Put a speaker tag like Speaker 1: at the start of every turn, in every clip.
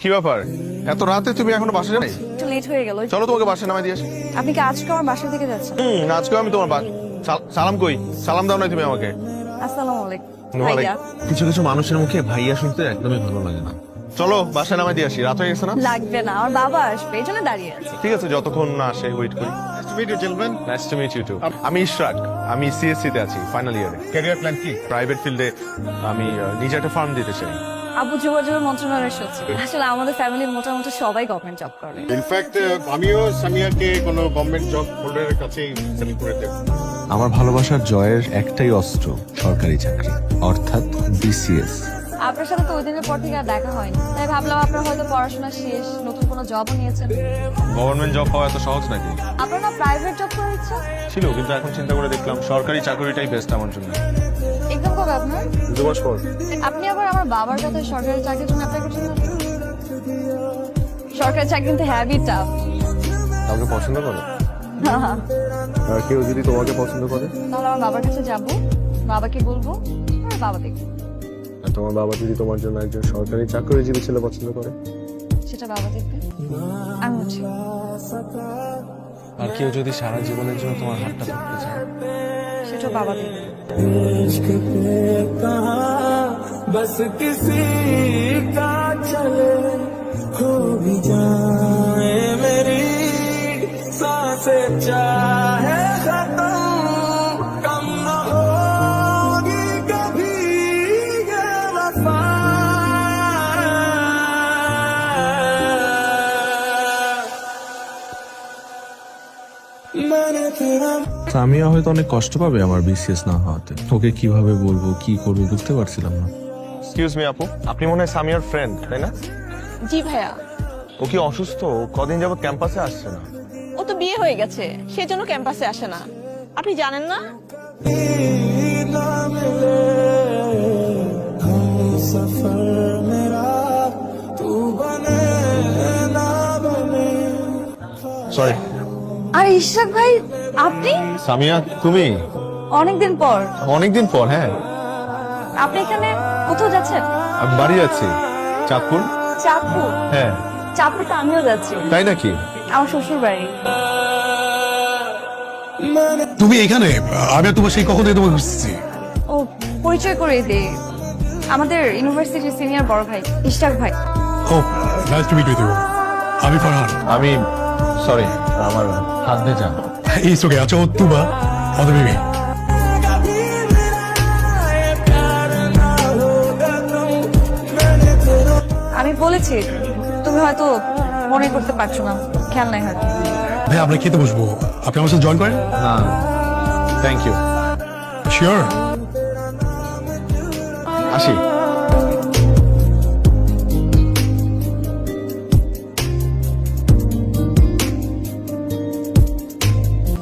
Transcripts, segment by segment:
Speaker 1: কি ব্যাপার? এত রাতে তুমি এখনও বাসা যাবে?
Speaker 2: একটু লেট হয়ে গেল।
Speaker 1: চলো তোমাকে বাসায় নামাই দিয়ে আসি।
Speaker 2: আপনি কি আজকে আমার বাসা থেকে যাচ্ছেন?
Speaker 1: হুম আজকে আমি তোমার বা- সাল- সালাম কই? সালাম দাও না তুমি আমাকে।
Speaker 2: আসসালামু আলাইকুম। ভাইয়া।
Speaker 1: কিছু কিছু মানুষের মুখে ভাইয়া শুনতে একদমই ভালো লাগে না। চলো বাসায় নামাই দিয়ে আসি। রাত হয়ে গেছে না?
Speaker 2: লাগবে না আমার বাবা আসবে এই জন্য দাঁড়িয়ে আছি।
Speaker 1: ঠিক আছে যতক্ষণ না আসে ওয়েট করি। Nice to meet you too আমি ইশরাক আমি সিএসসি তে আছি ফাইনাল ইয়ারে
Speaker 3: ক্যারিয়ার প্ল্যান কি?
Speaker 1: প্রাইভেট ফিল্ডে আমি আহ, নিজে একটা ফার্ম দিতে চাই।
Speaker 2: আবু যোগাযোগ মন্ত্রণালয়ের সচিব। আসলে আমাদের ফ্যামিলির মোটামুটি সবাই গভর্নমেন্ট জব করে।
Speaker 3: ইনফ্যাক্ট আমিও সামিয়াকে কোনো গভর্নমেন্ট জব হোল্ডারের কাছেই সেলিং করে দেব।
Speaker 4: আমার ভালোবাসার জয়ের একটাই অস্ত্র সরকারি চাকরি অর্থাৎ বিসিএস
Speaker 2: আপনার সাথে তো ওই দিনের পর থেকে আর দেখা হয়নি। তাই ভাবলাম আপনার হয়তো পড়াশোনা শেষ নতুন কোনো জবও নিয়েছেন।
Speaker 1: গভর্নমেন্ট জব পাওয়া এত সহজ নাকি?
Speaker 2: আপনার না প্রাইভেট জব করার ইচ্ছা?
Speaker 1: ছিল কিন্তু এখন চিন্তা করে দেখলাম সরকারি চাকরিটাই বেস্ট আমার জন্য।
Speaker 2: একদম কবে আপনার?
Speaker 1: দু মাস পর।
Speaker 2: আপনি আবার আমার বাবার কথা সরকারি চাকরির জন্য অ্যাপ্লাই করছেন না? সরকারি চাকরি কিন্তু হ্যাভি টাফ
Speaker 1: কাউকে পছন্দ করো? আর কেউ যদি তোমাকে পছন্দ করে?
Speaker 2: তাহলে আমার বাবার কাছে যাব। বাবাকে বলব আর বাবা দেখবে।
Speaker 1: আর তোমার বাবা যদি তোমার জন্য একজন সরকারি চাকরিজীবী ছেলে পছন্দ করে?
Speaker 2: সেটা বাবা দেখবে। আমি
Speaker 1: আর কেউ যদি সারা জীবনের জন্য তোমার হাতটা ধরতে চায়
Speaker 2: সেটা বাবা দেখবে
Speaker 5: इश्क पे कहाँ बस किसी का चले खो भी जाए मेरी सांसें चाहे
Speaker 4: সামিয়া হয়তো অনেক কষ্ট পাবে আমার বিসিএস না হওয়াতে। ওকে কীভাবে বলব কি করব বুঝতে পারছিলাম না।
Speaker 1: এক্সকিউজ মি আপু। আপনি মনে হয় সামিয়ার ফ্রেন্ড তাই না?
Speaker 2: জি ভাইয়া।
Speaker 1: ও কি অসুস্থ? কদিন যাবত ক্যাম্পাসে আসছে না।
Speaker 6: ও তো বিয়ে হয়ে গেছে সেজন্য ক্যাম্পাসে আসে না। আপনি জানেন না?
Speaker 1: সরি
Speaker 2: আর ইশাক ভাই আপনি?
Speaker 1: সামিয়া তুমি?
Speaker 2: অনেকদিন পর।
Speaker 1: অনেকদিন পর হ্যাঁ।
Speaker 2: আপনি এখানে কোথাও যাচ্ছেন?
Speaker 1: আমি বাড়ি যাচ্ছি চাঁদপুর।
Speaker 2: চাঁদপুর?
Speaker 1: হ্যাঁ।
Speaker 2: চাঁদপুর তো আমিও যাচ্ছি।
Speaker 1: তাই নাকি?
Speaker 2: আমার শ্বশুর বাড়ি
Speaker 3: তুমি এখানে? আমি আর তোমার সেই কখন থেকে তোমাকে খুঁজছি
Speaker 2: ও পরিচয় করে দে আমাদের ইউনিভার্সিটির সিনিয়র বড় ভাই ইশরাক ভাই।
Speaker 3: ও নাইস টু মিট ইউ আমি ফারহান।
Speaker 1: আমি সরি আমার হাত দিয়ে যান।
Speaker 3: ইটস ওকে আচ্ছা ও তুবা অদর বেবি
Speaker 5: कभी मेरा ये प्यार ना होगा तुम मैंने तेरा
Speaker 2: আমি বলেছি তুমি হয়তো মনে করতে পারছো না খেয়াল নাই হয়তো
Speaker 3: ভাই আমরা খেতে বসবো আপনি আমার সাথে জয়েন করেন
Speaker 1: না থ্যাংক ইউ
Speaker 3: শিওর
Speaker 1: আসি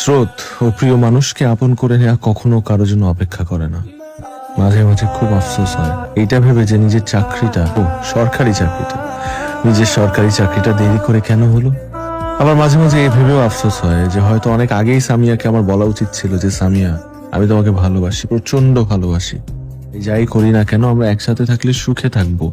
Speaker 4: স্রোত ও প্রিয় মানুষকে আপন করে নেওয়া কখনো কারও জন্য অপেক্ষা করে না। মাঝে মাঝে খুব আফসোস হয়। এইটা ভেবে যে নিজের চাকরিটা, ও, সরকারি চাকরিটা। নিজের সরকারি চাকরিটা দেরি করে কেন হলো? আবার মাঝে মাঝে এই ভেবেও আফসোস হয় যে হয়তো অনেক আগেই সামিয়াকে আমার বলা উচিত ছিল যে, সামিয়া, আমি তোমাকে ভালোবাসি প্রচণ্ড ভালোবাসি। যাই করি না কেন, আমরা একসাথে থাকলে সুখে থাকব।